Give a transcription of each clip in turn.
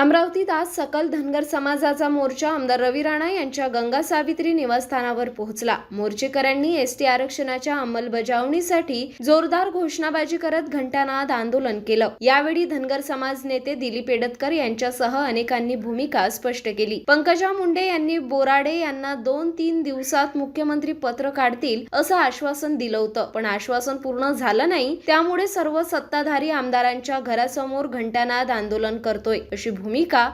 अमरावतीत आज सकल धनगर समाजाचा मोर्चा आमदार रवी राणा यांच्या गंगा सावित्री निवासस्थानावर पोहोचला. मोर्चेकऱ्यांनी एसटी आरक्षणाच्या अंमलबजावणीसाठी जोरदार घोषणाबाजी करत घंटानाद आंदोलन केलं. यावेळी धनगर समाज नेते दिलीप एडतकर यांच्यासह अनेकांनी भूमिका स्पष्ट केली. पंकजा मुंडे यांनी बोराडे यांना दोन तीन दिवसात मुख्यमंत्री पत्र काढतील असं आश्वासन दिलं होतं. पण आश्वासन पूर्ण झालं नाही त्यामुळे सर्व सत्ताधारी आमदारांच्या घरासमोर घंटानाद आंदोलन करतोय अशी भूमिका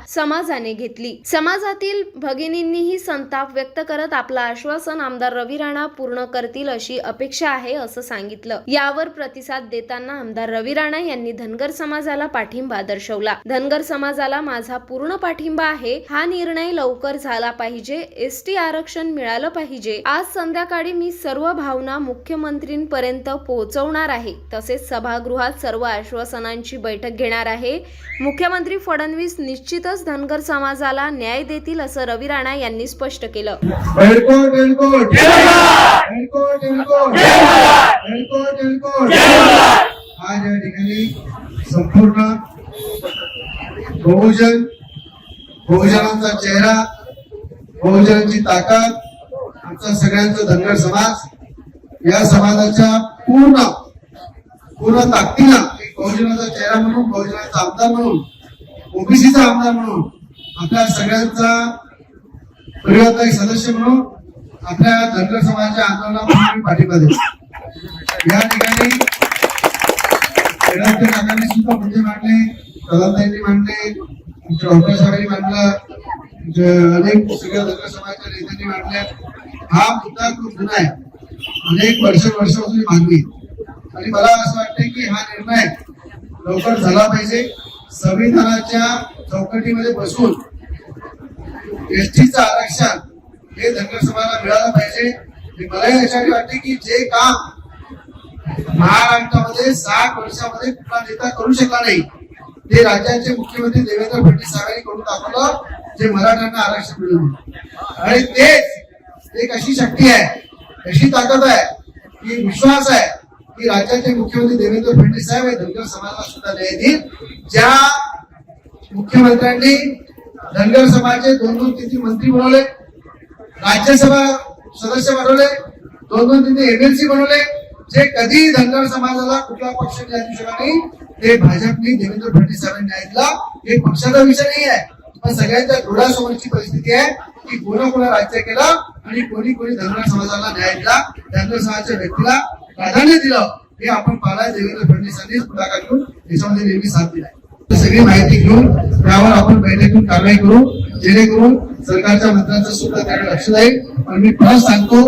समाजाने घेतली. समाजातील भगिनींनीही संताप व्यक्त करत आपलं आश्वासन आमदार रवी राणा पूर्ण करतील अशी अपेक्षा आहे असं सांगितलं. यावर प्रतिसाद देताना आमदार रवी राणा यांनी धनगर समाजाला पाठिंबा दर्शवला. धनगर समाजाला माझा पूर्ण पाठिंबा आहे. हा निर्णय लवकर झाला पाहिजे. एस टी आरक्षण मिळालं पाहिजे. आज संध्याकाळी मी सर्व भावना मुख्यमंत्रींपर्यंत पोहोचवणार आहे. तसेच सभागृहात सर्व आश्वासनांची बैठक घेणार आहे. मुख्यमंत्री फडणवीस निश्चितच धनगर समाजाला न्याय देतील असं रवी राणा यांनी स्पष्ट केलं. आज या ठिकाणी संपूर्ण बहुजन बहुजनांचा चेहरा बहुजनांची ताकद आमचा सगळ्यांचा धनगर समाज या समाजाच्या पूर्ण पूर्ण ताकदीनं एक बहुजनाचा चेहरा म्हणून बहुजनाचा आमदार म्हणून ओबीसीचा आमदार म्हणून. आपल्या सगळ्यांचा परिवाराचा एक सदस्य म्हणून आपल्या धनगर समाजाच्या आंदोलनामध्ये पाठिंबा देतो. या ठिकाणी खेळाडूच्या काकांनी सुद्धा मुद्दे मांडले प्रधानताईंनी मांडले डॉक्टर साहेबांनी मांडलं अनेक सगळ्या धनगर समाजाच्या नेत्यांनी मांडले हा मुद्दा खूप जुना आहे. अनेक वर्ष वर्षापासून ही मागणी आणि मला असं वाटतं की हा निर्णय लवकर झाला पाहिजे. संविधानाच्या चौकटीमध्ये बसून एसटीचं आरक्षण हे धनगर समाजाला मिळालं पाहिजे. आणि मला याच्यासाठी वाटते की जे काम महाराष्ट्रामध्ये साठ वर्षामध्ये कुठला नेता करू शकला नाही ते राज्याचे मुख्यमंत्री देवेंद्र फडणवीस साहेबांनी करून दाखवलं जे मराठ्यांना आरक्षण मिळवलं आणि तेच एक अशी शक्ती आहे अशी ताकद आहे की विश्वास आहे की राज्याचे मुख्यमंत्री देवेंद्र फडणवीस साहेब हे धनगर समाजाला सुद्धा न्याय देतील ज्या मुख्यमंत्र्यांनी धनगर समाजाचे दोन दोन तीन तीन मंत्री बनवले राज्यसभा सदस्य बनवले दोन दोन तीन एमएलसी बनवले जे कधी धनगर समाजाला कुठला पक्ष न्याय देऊ नाही ते भाजपने देवेंद्र फडणवीस साहेबांनी न्याय दिला. हे पक्षाचा विषय नाही आहे. पण सगळ्यांच्या डोळ्यासमोरची परिस्थिती आहे की कोणा कोणा राज्य केलं आणि कोणी कोणी धनगर समाजाला न्याय दिला धनगर समाजाच्या व्यक्तीला प्राधान्य दिलं हे आपण पाहिलं देवेंद्र फडणवीसांनी पुढाकार घेऊन याच्यामध्ये नेहमी साथ दिला सगळी माहिती घेऊन त्यावर आपण बैठकीतून कारवाई करू जेणेकरून सरकारच्या मंत्र्यांचं सुद्धा त्याकडे लक्ष जाईल. पण मी परत सांगतो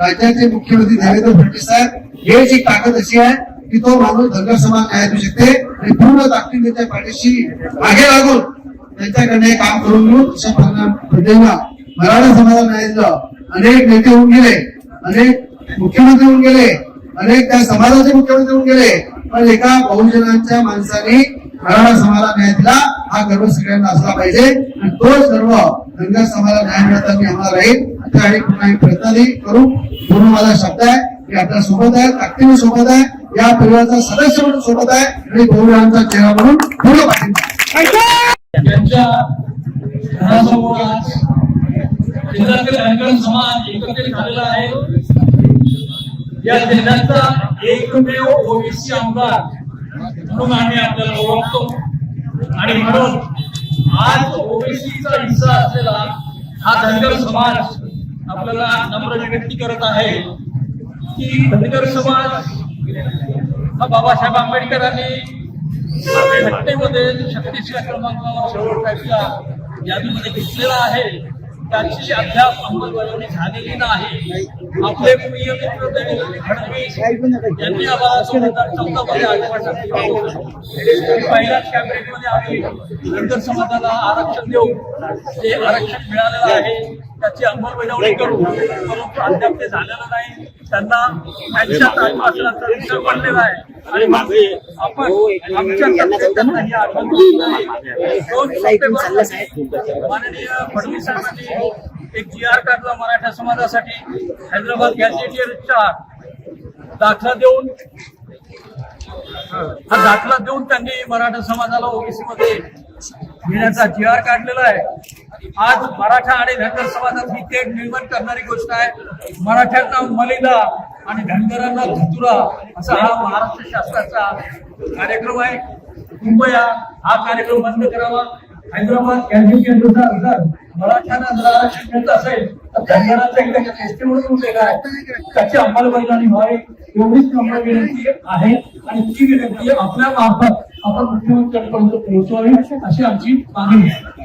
राज्याचे मुख्यमंत्री देवेंद्र फडणवीस साहेब हे जी ताकद अशी आहे की तो माणूस धनगर समाज काय देऊ शकते आणि पूर्ण ताकदीने त्या पाठीशी मागे लागून त्यांच्याकडे काम करून घेऊन अशा पद्धतीनं मराठा समाजाला न्याय दिलं. अनेक नेते होऊन गेले अनेक मुख्यमंत्री होऊन गेले अनेक त्या समाजाचे मुख्यमंत्री होऊन गेले. पण एका बहुजनांच्या माणसाने मराठा समाजाला न्याय दिला. हा गर्व सगळ्यांना असला पाहिजे. आणि तो सर्व धनगर समाजाला न्याय मिळतात मी आम्हाला राहील. त्यासाठी पुन्हा एक प्रयत्न करू. पूर्ण माझा शब्द आहे. की आपल्यासोबत आहे. ताकदीने सोबत आहे. या परिवाराचा सदस्य म्हणून सोबत आहे. आणि बहुजनांचा चेहरा म्हणून पूर्ण पाठिंबा जिल्ह्यातील धनगर समाज एकत्रित झालेला आहे. या जिल्ह्याचा एकमेव ओबीसी आमदार म्हणून आम्ही आपल्याला ओळखतो. आणि म्हणून आज ओबीसीचा हिस्सा असलेला हा धनगर समाज आपल्याला नम्र विनंती करत आहे की धनगर समाज हा बाबासाहेब आंबेडकरांनी घटनेमध्ये शक्तीच्या क्रमांकावर शेवटच्या यादीमध्ये घेतलेला आहे. त्याची अद्याप अंमलबजावणी झालेली नाही आपले प्रिय मित्र देवेंद्र फडणवीस यांनी आम्हाला दोन हजार चौदा मध्ये आश्वासन दिलं पहिल्याच कॅबिनेटमध्ये आम्ही धनगर समाजाला आरक्षण देऊ जे आरक्षण मिळालेलं आहे त्याची अंमलबजावणी करू परंतु अद्याप ते झालेलं नाही. त्यांना आश्वासनाचा पडलेला आहे आणि आपण आमच्या त्यांना ही आठवण. दोन सप्टेंबर माननीय फडणवीस साहेबांनी एक जी आर काढला मराठा समाजासाठी हैदराबाद गॅजेटियर चार दाखला देऊन हा दाखला देऊन त्यांनी मराठा समाजाला ओबीसी मध्ये घेण्याचा जी आर काढलेला आहे आज मराठा आणि धनगर समाजात ही थेट निर्माण करणारी गोष्ट आहे. मराठ्यांना मलिदा आणि धनगरांना धतुरा असा हा महाराष्ट्र शासनाचा कार्यक्रम आहे. कृपया हा कार्यक्रम बंद करावा. हैदराबाद कॅन्सर जर मराठ्यांना जर आरक्षण मिळत असेल तर धनगरांचा एकदा एसटी म्हणून उल्लेख आहे. त्याची अंमलबजावणी व्हावी एवढीच नम्र विनंती आहे आणि ती विनंती आपल्या मार्फत आपण मुख्यमंत्र्यांपर्यंत पोहोचवावी अशी आमची मागणी आहे.